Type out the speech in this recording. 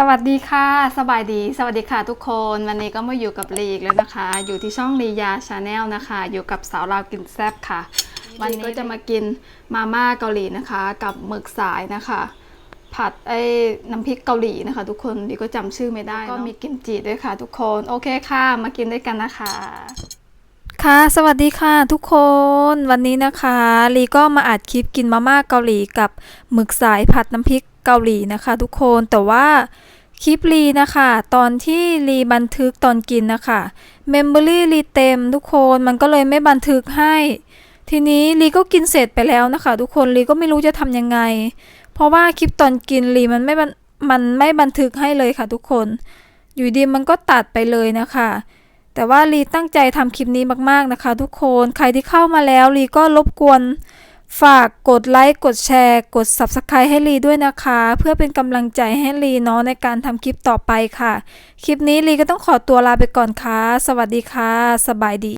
สวัสดีค่ะ สบายดี สวัสดีค่ะทุกคน วันนี้ก็มาอยู่กับลีอีกแล้วนะคะ อยู่ที่ช่องลียาชาแนลนะคะ อยู่กับสาวลาวกินแซ่บค่ะ วันนี้ก็จะมากินมาม่าเกาหลีนะคะ กับหมึกสายนะคะ ผัดไอ้น้ำพริกเกาหลีนะคะ ทุกคนลีก็จำชื่อไม่ได้ก็มีกิมจิด้วยค่ะ ทุกคน โอเคค่ะ มากินด้วยกันนะคะ ค่ะ สวัสดีค่ะทุกคน วันนี้นะคะลีก็มาอัดคลิปกินมาม่าเกาหลีกับหมึกสายผัดน้ำพริกเกาหลีนะคะ ทุกคน แต่ว่าคลิปลีนะคะ ตอนที่ลีบันทึกตอนกินนะคะเมมโมรี่ลีเต็มทุกคนมันก็เลยไม่บันทึกให้ ทีนี้ลีก็กินเสร็จไปแล้วนะคะ ทุกคนลีก็ไม่รู้จะทำยังไง เพราะว่าคลิปตอนกินลีมันไม่มันไม่บันทึกให้เลยค่ะ ทุกคน อยู่ดีมันก็ตัดไปเลยนะคะ แต่ว่าลีตั้งใจทำคลิปนี้มากๆนะคะ ทุกคนใครที่เข้ามาแล้วลีก็รบกวนฝากกดไลค์กดแชร์ กด Subscribe ให้ลีด้วยนะคะ เพื่อเป็นกำลังใจให้ลีเนาะในการทำคลิปต่อไปค่ะ คลิปนี้ลีก็ต้องขอตัวลาไปก่อนค่ะ สวัสดีค่ะ สบายดี